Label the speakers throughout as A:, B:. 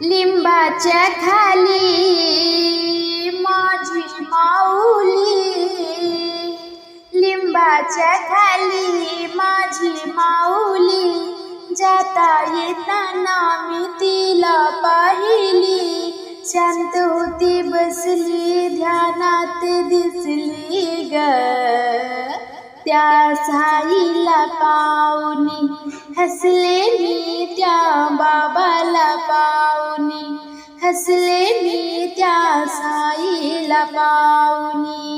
A: लिंबाच्या खाली माझी माऊली. लिंबाच्या खाली माझी माऊली. जाता येताना मी तिला पाहिली. शांत होती बसली. त्या साईला पाऊनी हसले मी त्या बाबाला पाऊनी हसले मी त्या साईला पाहुनी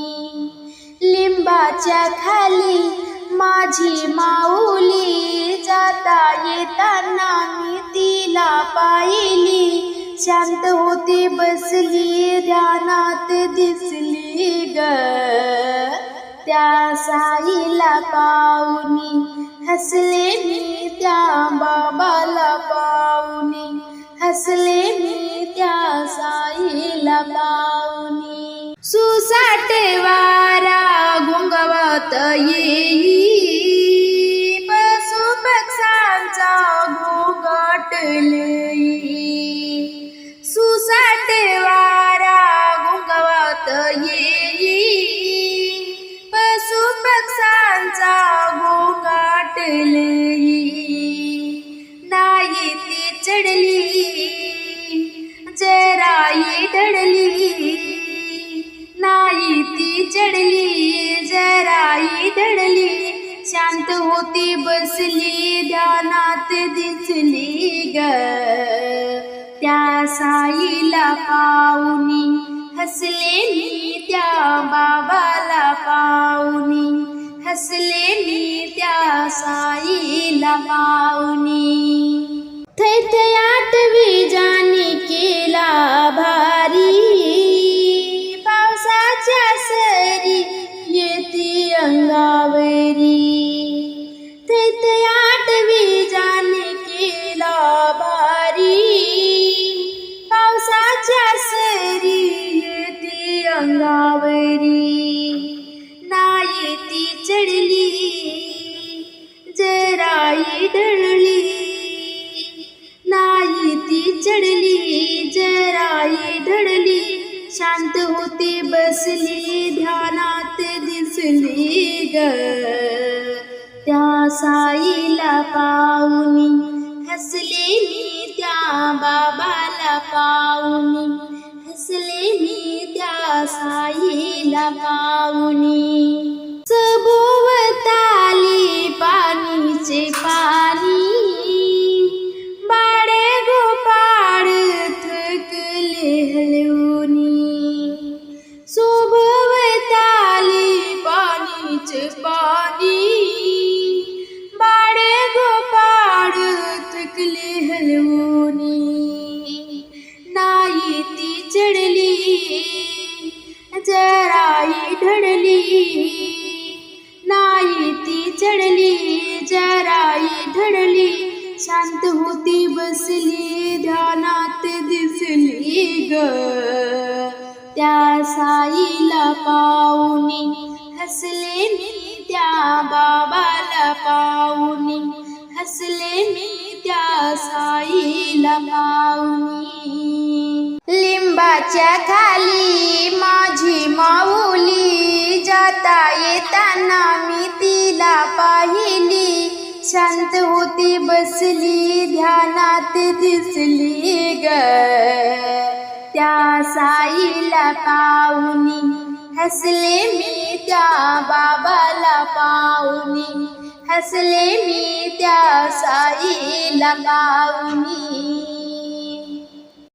A: लिंबाच्या खाली माझी माऊली जाता येताना मी तिला पाहिली. शांत होती बसली ध्यानात दिसली ग. त्या साईला पाहुनी हसले मी त्या बाबाला पाहुनी हसले मी त्या साईला पाहुनी सुसाटे वारा घुंगवत येई पशु पक्षांचा घोंगाट चढली. जराई दडली. नाही ती चढली जराई दडली. शांत होती बसली ध्यानात दिसली ग. त्या साईला पाहुनी हसले मी त्या बाबाला पाहुनी हसले मी त्या साईला पाहुनी थैथे आठवी जानी केला भारी पावसाच्या सरी येती अंगावरी. तेथे आठवी जानी केला भारी पावसाच्या सरी येती अंगावरी. घडली. शांत होती बसली ध्यानात दिसली ग. त्या साईला पाहुनी हसले मी त्या बाबाला पाहुनी हसले मी त्या साईला पाहुनी. सबोवताली पाणीचे पा शांत होती बसली ध्यानात दिसली ग. त्या साईला पाहुनी हसले मी त्या बाबाला पाहुनी हसले मी त्या साईला पाहुनी. लिंबाच्या खाली माझी माऊली जाता येताना मी तिला पाहिली शांत होती बसली ध्यानात दिसली ग. त्या साईला पाहुनी हसले मी त्या बाबाला पाहुनी. हसले मी त्या साईला पाहुनी.